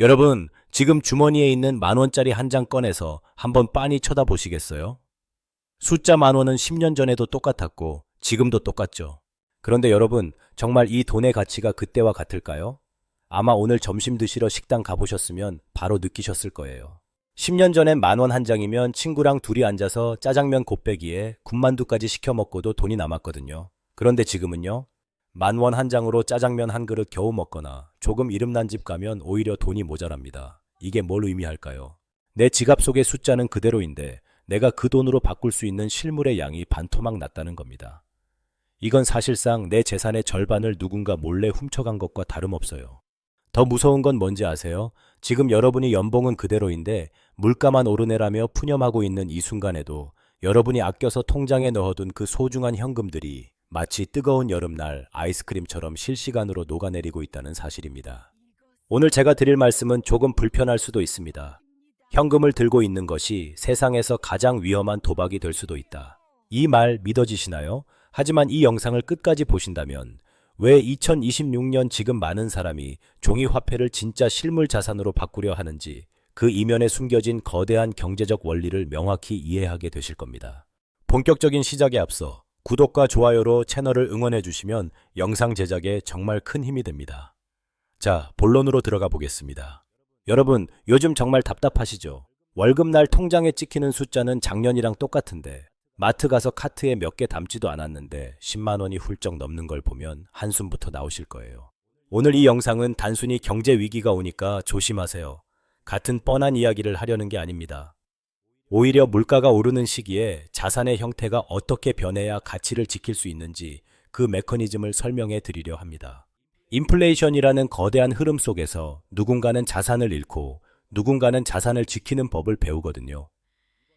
여러분, 지금 주머니에 있는 만 원짜리 한 장 꺼내서 한번 빤히 쳐다보시겠어요? 숫자 만 원은 10년 전에도 똑같았고 지금도 똑같죠. 그런데 여러분, 정말 이 돈의 가치가 그때와 같을까요? 아마 오늘 점심 드시러 식당 가보셨으면 바로 느끼셨을 거예요. 10년 전엔 만원 한 장이면 친구랑 둘이 앉아서 짜장면 곱빼기에 군만두까지 시켜 먹고도 돈이 남았거든요. 그런데 지금은요? 만원 한 장으로 짜장면 한 그릇 겨우 먹거나 조금 이름난 집 가면 오히려 돈이 모자랍니다. 이게 뭘 의미할까요? 내 지갑 속의 숫자는 그대로인데 내가 그 돈으로 바꿀 수 있는 실물의 양이 반토막 났다는 겁니다. 이건 사실상 내 재산의 절반을 누군가 몰래 훔쳐간 것과 다름없어요. 더 무서운 건 뭔지 아세요? 지금 여러분이 연봉은 그대로인데 물가만 오르내라며 푸념하고 있는 이 순간에도 여러분이 아껴서 통장에 넣어둔 그 소중한 현금들이 마치 뜨거운 여름날 아이스크림처럼 실시간으로 녹아내리고 있다는 사실입니다. 오늘 제가 드릴 말씀은 조금 불편할 수도 있습니다. 현금을 들고 있는 것이 세상에서 가장 위험한 도박이 될 수도 있다. 이 말 믿어지시나요? 하지만 이 영상을 끝까지 보신다면 왜 2026년 지금 많은 사람이 종이 화폐를 진짜 실물 자산으로 바꾸려 하는지 그 이면에 숨겨진 거대한 경제적 원리를 명확히 이해하게 되실 겁니다. 본격적인 시작에 앞서 구독과 좋아요로 채널을 응원해 주시면 영상 제작에 정말 큰 힘이 됩니다. 자, 본론으로 들어가 보겠습니다. 여러분, 요즘 정말 답답하시죠? 월급날 통장에 찍히는 숫자는 작년이랑 똑같은데 마트 가서 카트에 몇 개 담지도 않았는데 10만 원이 훌쩍 넘는 걸 보면 한숨부터 나오실 거예요. 오늘 이 영상은 단순히 경제 위기가 오니까 조심하세요. 같은 뻔한 이야기를 하려는 게 아닙니다. 오히려 물가가 오르는 시기에 자산의 형태가 어떻게 변해야 가치를 지킬 수 있는지 그 메커니즘을 설명해 드리려 합니다. 인플레이션이라는 거대한 흐름 속에서 누군가는 자산을 잃고 누군가는 자산을 지키는 법을 배우거든요.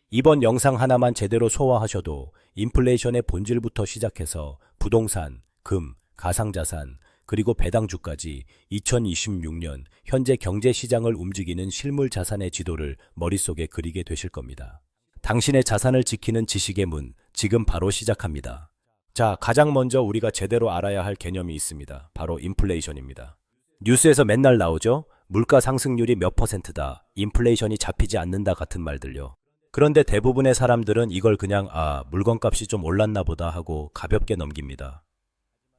이번 영상 하나만 제대로 소화하셔도 인플레이션의 본질부터 시작해서 부동산, 금, 가상자산, 그리고 배당주까지 2026년 현재 경제 시장을 움직이는 실물 자산의 지도를 머릿속에 그리게 되실 겁니다. 당신의 자산을 지키는 지식의 문, 지금 바로 시작합니다. 자, 가장 먼저 우리가 제대로 알아야 할 개념이 있습니다. 바로 인플레이션입니다. 뉴스에서 맨날 나오죠? 물가 상승률이 몇 퍼센트다, 인플레이션이 잡히지 않는다 같은 말들요. 그런데 대부분의 사람들은 이걸 그냥 아, 물건값이 좀 올랐나 보다 하고 가볍게 넘깁니다.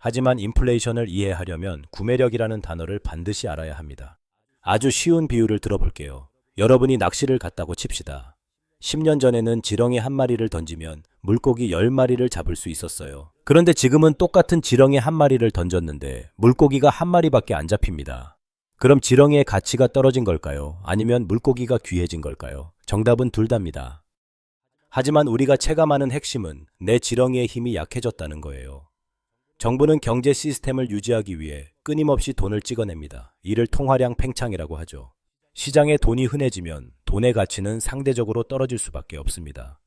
하지만 인플레이션을 이해하려면 구매력이라는 단어를 반드시 알아야 합니다. 아주 쉬운 비유를 들어볼게요. 여러분이 낚시를 갔다고 칩시다. 10년 전에는 지렁이 한 마리를 던지면 물고기 10마리를 잡을 수 있었어요. 그런데 지금은 똑같은 지렁이 한 마리를 던졌는데 물고기가 한 마리밖에 안 잡힙니다. 그럼 지렁이의 가치가 떨어진 걸까요? 아니면 물고기가 귀해진 걸까요? 정답은 둘 다입니다. 하지만 우리가 체감하는 핵심은 내 지렁이의 힘이 약해졌다는 거예요. 정부는 경제 시스템을 유지하기 위해 끊임없이 돈을 찍어냅니다. 이를 통화량 팽창이라고 하죠. 시장에 돈이 흔해지면 돈의 가치는 상대적으로 떨어질 수밖에 없습니다.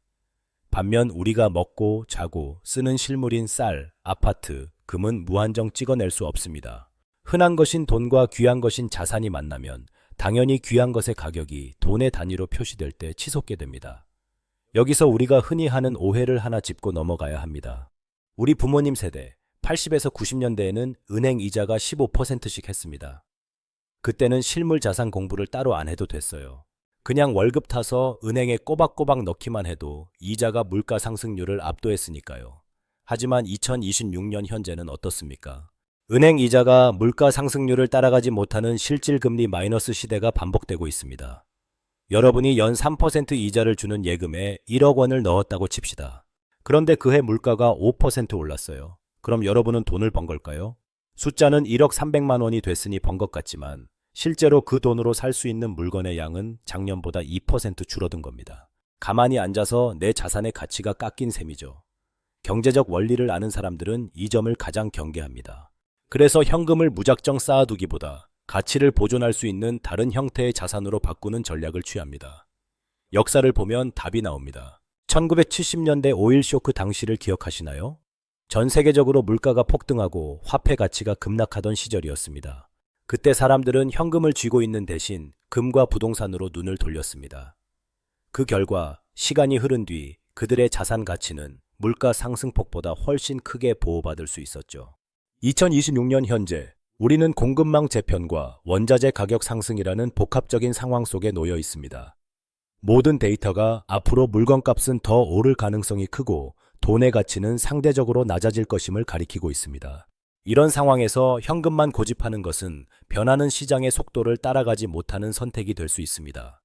반면 우리가 먹고 자고 쓰는 실물인 쌀, 아파트, 금은 무한정 찍어낼 수 없습니다. 흔한 것인 돈과 귀한 것인 자산이 만나면 당연히 귀한 것의 가격이 돈의 단위로 표시될 때 치솟게 됩니다. 여기서 우리가 흔히 하는 오해를 하나 짚고 넘어가야 합니다. 우리 부모님 세대, 80에서 90년대에는 은행 이자가 15%씩 했습니다. 그때는 실물 자산 공부를 따로 안 해도 됐어요. 그냥 월급 타서 은행에 꼬박꼬박 넣기만 해도 이자가 물가 상승률을 압도했으니까요. 하지만 2026년 현재는 어떻습니까? 은행 이자가 물가 상승률을 따라가지 못하는 실질 금리 마이너스 시대가 반복되고 있습니다. 여러분이 연 3% 이자를 주는 예금에 1억 원을 넣었다고 칩시다. 그런데 그해 물가가 5% 올랐어요. 그럼 여러분은 돈을 번 걸까요? 숫자는 1억 300만 원이 됐으니 번 것 같지만 실제로 그 돈으로 살 수 있는 물건의 양은 작년보다 2% 줄어든 겁니다. 가만히 앉아서 내 자산의 가치가 깎인 셈이죠. 경제적 원리를 아는 사람들은 이 점을 가장 경계합니다. 그래서 현금을 무작정 쌓아두기보다 가치를 보존할 수 있는 다른 형태의 자산으로 바꾸는 전략을 취합니다. 역사를 보면 답이 나옵니다. 1970년대 오일 쇼크 당시를 기억하시나요? 전 세계적으로 물가가 폭등하고 화폐 가치가 급락하던 시절이었습니다. 그때 사람들은 현금을 쥐고 있는 대신 금과 부동산으로 눈을 돌렸습니다. 그 결과 시간이 흐른 뒤 그들의 자산 가치는 물가 상승폭보다 훨씬 크게 보호받을 수 있었죠. 2026년 현재 우리는 공급망 재편과 원자재 가격 상승이라는 복합적인 상황 속에 놓여 있습니다. 모든 데이터가 앞으로 물건값은 더 오를 가능성이 크고 돈의 가치는 상대적으로 낮아질 것임을 가리키고 있습니다. 이런 상황에서 현금만 고집하는 것은 변하는 시장의 속도를 따라가지 못하는 선택이 될 수 있습니다.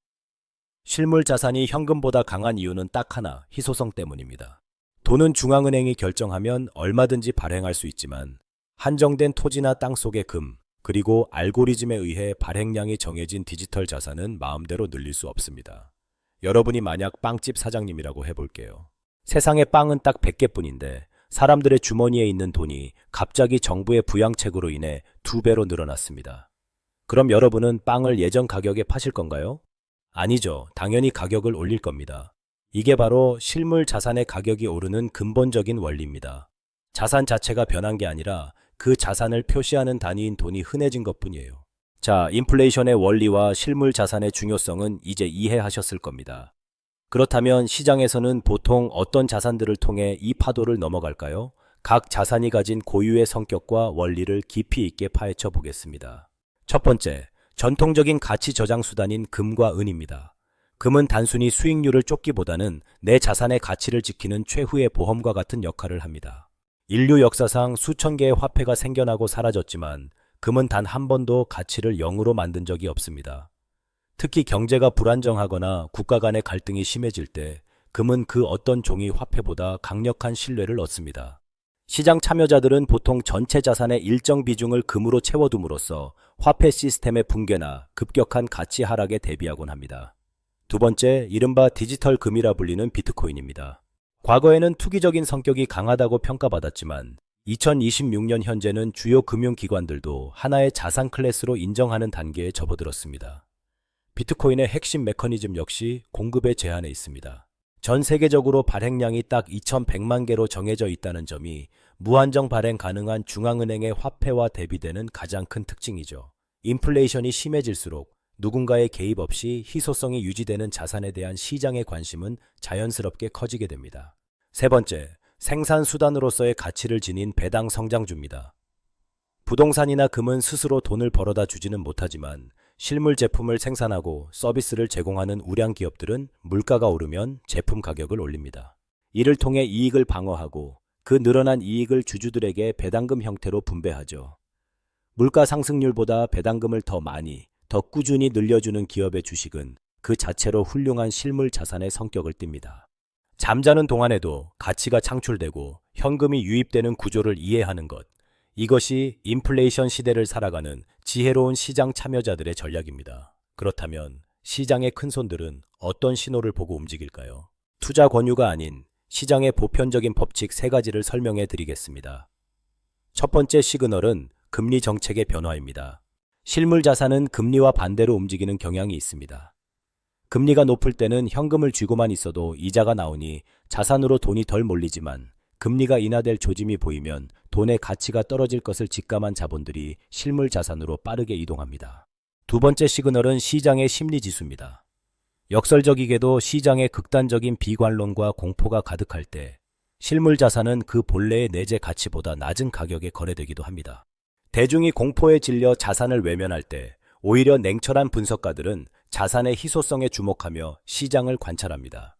실물 자산이 현금보다 강한 이유는 딱 하나, 희소성 때문입니다. 돈은 중앙은행이 결정하면 얼마든지 발행할 수 있지만 한정된 토지나 땅 속의 금, 그리고 알고리즘에 의해 발행량이 정해진 디지털 자산은 마음대로 늘릴 수 없습니다. 여러분이 만약 빵집 사장님이라고 해볼게요. 세상에 빵은 딱 100개뿐인데 사람들의 주머니에 있는 돈이 갑자기 정부의 부양책으로 인해 두 배로 늘어났습니다. 그럼 여러분은 빵을 예전 가격에 파실 건가요? 아니죠. 당연히 가격을 올릴 겁니다. 이게 바로 실물 자산의 가격이 오르는 근본적인 원리입니다. 자산 자체가 변한 게 아니라 그 자산을 표시하는 단위인 돈이 흔해진 것 뿐이에요. 자, 인플레이션의 원리와 실물 자산의 중요성은 이제 이해하셨을 겁니다. 그렇다면 시장에서는 보통 어떤 자산들을 통해 이 파도를 넘어갈까요? 각 자산이 가진 고유의 성격과 원리를 깊이 있게 파헤쳐 보겠습니다. 첫 번째, 전통적인 가치 저장 수단인 금과 은입니다. 금은 단순히 수익률을 쫓기보다는 내 자산의 가치를 지키는 최후의 보험과 같은 역할을 합니다. 인류 역사상 수천 개의 화폐가 생겨나고 사라졌지만 금은 단 한 번도 가치를 0으로 만든 적이 없습니다. 특히 경제가 불안정하거나 국가 간의 갈등이 심해질 때 금은 그 어떤 종이 화폐보다 강력한 신뢰를 얻습니다. 시장 참여자들은 보통 전체 자산의 일정 비중을 금으로 채워둠으로써 화폐 시스템의 붕괴나 급격한 가치 하락에 대비하곤 합니다. 두 번째, 이른바 디지털 금이라 불리는 비트코인입니다. 과거에는 투기적인 성격이 강하다고 평가받았지만 2026년 현재는 주요 금융기관들도 하나의 자산 클래스로 인정하는 단계에 접어들었습니다. 비트코인의 핵심 메커니즘 역시 공급의 제한에 있습니다. 전 세계적으로 발행량이 딱 2,100만 개로 정해져 있다는 점이 무한정 발행 가능한 중앙은행의 화폐와 대비되는 가장 큰 특징이죠. 인플레이션이 심해질수록 누군가의 개입 없이 희소성이 유지되는 자산에 대한 시장의 관심은 자연스럽게 커지게 됩니다. 세 번째, 생산 수단으로서의 가치를 지닌 배당 성장주입니다. 부동산이나 금은 스스로 돈을 벌어다 주지는 못하지만 실물 제품을 생산하고 서비스를 제공하는 우량 기업들은 물가가 오르면 제품 가격을 올립니다. 이를 통해 이익을 방어하고 그 늘어난 이익을 주주들에게 배당금 형태로 분배하죠. 물가 상승률보다 배당금을 더 많이, 더 꾸준히 늘려주는 기업의 주식은 그 자체로 훌륭한 실물 자산의 성격을 띱니다. 잠자는 동안에도 가치가 창출되고 현금이 유입되는 구조를 이해하는 것. 이것이 인플레이션 시대를 살아가는 지혜로운 시장 참여자들의 전략입니다. 그렇다면 시장의 큰손들은 어떤 신호를 보고 움직일까요? 투자 권유가 아닌 시장의 보편적인 법칙 세 가지를 설명해 드리겠습니다. 첫 번째 시그널은 금리 정책의 변화입니다. 실물 자산은 금리와 반대로 움직이는 경향이 있습니다. 금리가 높을 때는 현금을 쥐고만 있어도 이자가 나오니 자산으로 돈이 덜 몰리지만 금리가 인하될 조짐이 보이면 돈의 가치가 떨어질 것을 직감한 자본들이 실물 자산으로 빠르게 이동합니다. 두 번째 시그널은 시장의 심리 지수입니다. 역설적이게도 시장의 극단적인 비관론과 공포가 가득할 때 실물 자산은 그 본래의 내재 가치보다 낮은 가격에 거래되기도 합니다. 대중이 공포에 질려 자산을 외면할 때 오히려 냉철한 분석가들은 자산의 희소성에 주목하며 시장을 관찰합니다.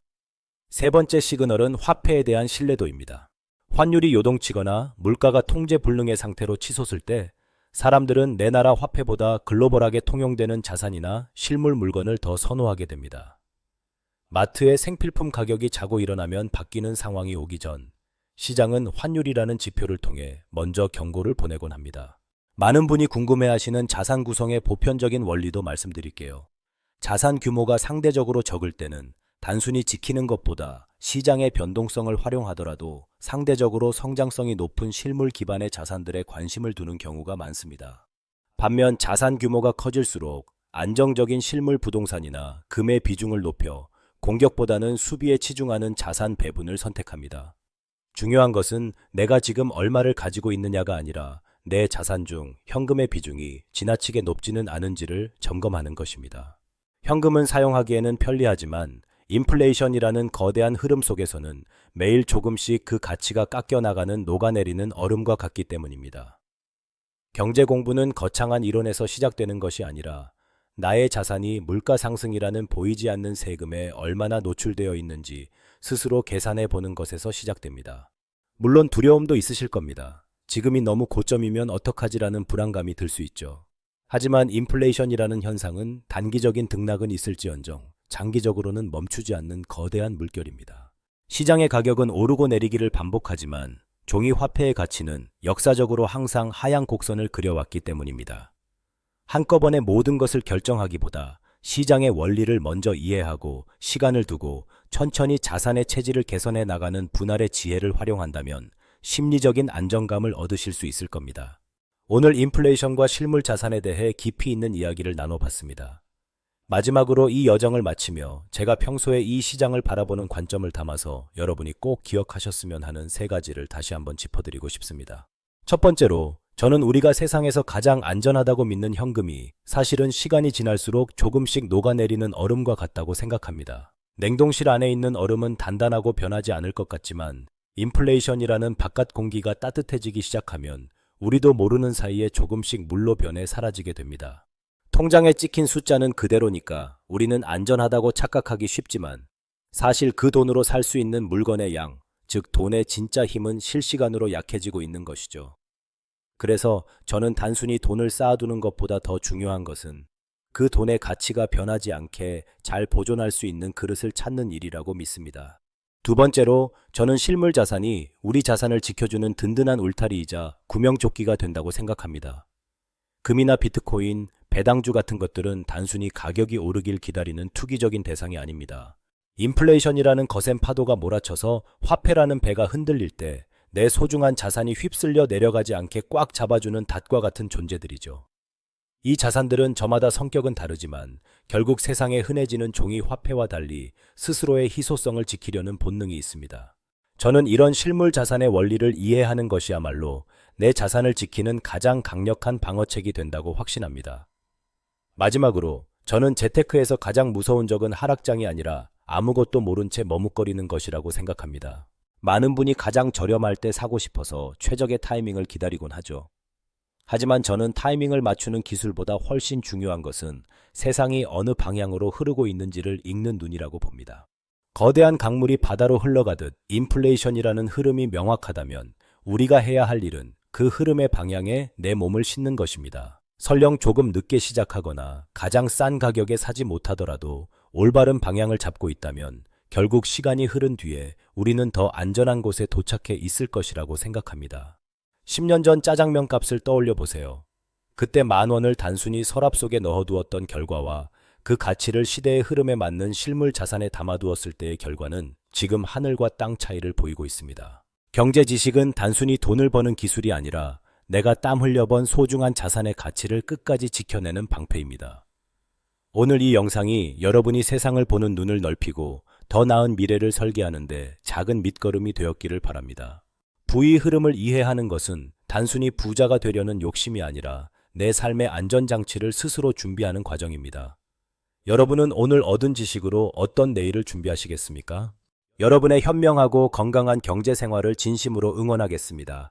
세 번째 시그널은 화폐에 대한 신뢰도입니다. 환율이 요동치거나 물가가 통제 불능의 상태로 치솟을 때 사람들은 내 나라 화폐보다 글로벌하게 통용되는 자산이나 실물 물건을 더 선호하게 됩니다. 마트의 생필품 가격이 자고 일어나면 바뀌는 상황이 오기 전 시장은 환율이라는 지표를 통해 먼저 경고를 보내곤 합니다. 많은 분이 궁금해하시는 자산 구성의 보편적인 원리도 말씀드릴게요. 자산 규모가 상대적으로 적을 때는 단순히 지키는 것보다 시장의 변동성을 활용하더라도 상대적으로 성장성이 높은 실물 기반의 자산들에 관심을 두는 경우가 많습니다. 반면 자산 규모가 커질수록 안정적인 실물 부동산이나 금의 비중을 높여 공격보다는 수비에 치중하는 자산 배분을 선택합니다. 중요한 것은 내가 지금 얼마를 가지고 있느냐가 아니라 내 자산 중 현금의 비중이 지나치게 높지는 않은지를 점검하는 것입니다. 현금은 사용하기에는 편리하지만 인플레이션이라는 거대한 흐름 속에서는 매일 조금씩 그 가치가 깎여 나가는 녹아내리는 얼음과 같기 때문입니다. 경제 공부는 거창한 이론에서 시작되는 것이 아니라 나의 자산이 물가 상승이라는 보이지 않는 세금에 얼마나 노출되어 있는지 스스로 계산해 보는 것에서 시작됩니다. 물론 두려움도 있으실 겁니다. 지금이 너무 고점이면 어떡하지라는 불안감이 들 수 있죠. 하지만 인플레이션이라는 현상은 단기적인 등락은 있을지언정 장기적으로는 멈추지 않는 거대한 물결입니다. 시장의 가격은 오르고 내리기를 반복하지만 종이 화폐의 가치는 역사적으로 항상 하향 곡선을 그려왔기 때문입니다. 한꺼번에 모든 것을 결정하기보다 시장의 원리를 먼저 이해하고 시간을 두고 천천히 자산의 체질을 개선해 나가는 분할의 지혜를 활용한다면 심리적인 안정감을 얻으실 수 있을 겁니다. 오늘 인플레이션과 실물 자산에 대해 깊이 있는 이야기를 나눠봤습니다. 마지막으로 이 여정을 마치며 제가 평소에 이 시장을 바라보는 관점을 담아서 여러분이 꼭 기억하셨으면 하는 세 가지를 다시 한번 짚어드리고 싶습니다. 첫 번째로 저는 우리가 세상에서 가장 안전하다고 믿는 현금이 사실은 시간이 지날수록 조금씩 녹아내리는 얼음과 같다고 생각합니다. 냉동실 안에 있는 얼음은 단단하고 변하지 않을 것 같지만 인플레이션이라는 바깥 공기가 따뜻해지기 시작하면 우리도 모르는 사이에 조금씩 물로 변해 사라지게 됩니다. 통장에 찍힌 숫자는 그대로니까 우리는 안전하다고 착각하기 쉽지만 사실 그 돈으로 살 수 있는 물건의 양, 즉 돈의 진짜 힘은 실시간으로 약해지고 있는 것이죠. 그래서 저는 단순히 돈을 쌓아두는 것보다 더 중요한 것은 그 돈의 가치가 변하지 않게 잘 보존할 수 있는 그릇을 찾는 일이라고 믿습니다. 두 번째로 저는 실물 자산이 우리 자산을 지켜주는 든든한 울타리이자 구명조끼가 된다고 생각합니다. 금이나 비트코인, 배당주 같은 것들은 단순히 가격이 오르길 기다리는 투기적인 대상이 아닙니다. 인플레이션이라는 거센 파도가 몰아쳐서 화폐라는 배가 흔들릴 때 내 소중한 자산이 휩쓸려 내려가지 않게 꽉 잡아주는 닷과 같은 존재들이죠. 이 자산들은 저마다 성격은 다르지만 결국 세상에 흔해지는 종이 화폐와 달리 스스로의 희소성을 지키려는 본능이 있습니다. 저는 이런 실물 자산의 원리를 이해하는 것이야말로 내 자산을 지키는 가장 강력한 방어책이 된다고 확신합니다. 마지막으로 저는 재테크에서 가장 무서운 적은 하락장이 아니라 아무것도 모른 채 머뭇거리는 것이라고 생각합니다. 많은 분이 가장 저렴할 때 사고 싶어서 최적의 타이밍을 기다리곤 하죠. 하지만 저는 타이밍을 맞추는 기술보다 훨씬 중요한 것은 세상이 어느 방향으로 흐르고 있는지를 읽는 눈이라고 봅니다. 거대한 강물이 바다로 흘러가듯 인플레이션이라는 흐름이 명확하다면 우리가 해야 할 일은 그 흐름의 방향에 내 몸을 싣는 것입니다. 설령 조금 늦게 시작하거나 가장 싼 가격에 사지 못하더라도 올바른 방향을 잡고 있다면 결국 시간이 흐른 뒤에 우리는 더 안전한 곳에 도착해 있을 것이라고 생각합니다. 10년 전 짜장면 값을 떠올려 보세요. 그때 만 원을 단순히 서랍 속에 넣어두었던 결과와 그 가치를 시대의 흐름에 맞는 실물 자산에 담아두었을 때의 결과는 지금 하늘과 땅 차이를 보이고 있습니다. 경제 지식은 단순히 돈을 버는 기술이 아니라 내가 땀 흘려번 소중한 자산의 가치를 끝까지 지켜내는 방패입니다. 오늘 이 영상이 여러분이 세상을 보는 눈을 넓히고 더 나은 미래를 설계하는데 작은 밑거름이 되었기를 바랍니다. 부의 흐름을 이해하는 것은 단순히 부자가 되려는 욕심이 아니라 내 삶의 안전장치를 스스로 준비하는 과정입니다. 여러분은 오늘 얻은 지식으로 어떤 내일을 준비하시겠습니까? 여러분의 현명하고 건강한 경제 생활을 진심으로 응원하겠습니다.